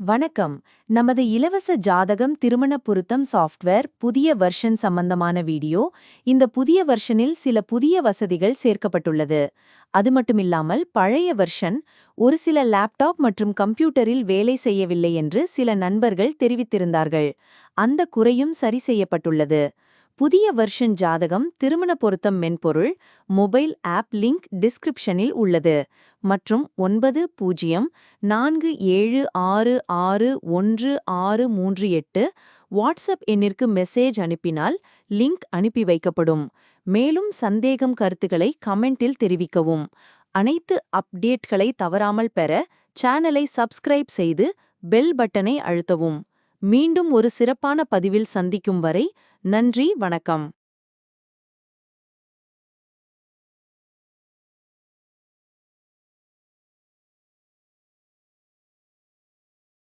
வணக்கம். நமது இலவச ஜாதகம் திருமண பொருத்தம் சாஃப்ட்வேர் புதிய வெர்ஷன் சம்பந்தமான வீடியோ. இந்த புதிய வெர்ஷனில் சில புதிய வசதிகள் சேர்க்கப்பட்டுள்ளது. அது மட்டுமில்லாமல் பழைய வெர்ஷன் ஒரு சில லேப்டாப் மற்றும் கம்ப்யூட்டரில் வேலை செய்யவில்லை என்று சில நண்பர்கள் தெரிவித்திருந்தார்கள். அந்த குறையும் சரி செய்யப்பட்டுள்ளது. புதிய வெர்ஷன் ஜாதகம் திருமண பொருத்தம் மென்பொருள் மொபைல் ஆப் லிங்க் டிஸ்கிரிப்ஷனில் உள்ளது. மற்றும் ஒன்பது பூஜ்ஜியம் நான்கு ஏழு ஆறு ஆறு ஒன்று ஆறு மூன்று எட்டு வாட்ஸ்அப் எண்ணிற்கு மெசேஜ் அனுப்பினால் லிங்க் அனுப்பி வைக்கப்படும். மேலும் சந்தேகம் கருத்துக்களை கமெண்டில் தெரிவிக்கவும். அனைத்து அப்டேட்களை தவறாமல் பெற சேனலை சப்ஸ்கிரைப் செய்து பெல் பட்டனை அழுத்தவும். மீண்டும் ஒரு சிறப்பான பதிவில் சந்திக்கும் வரை நன்றி வணக்கம்.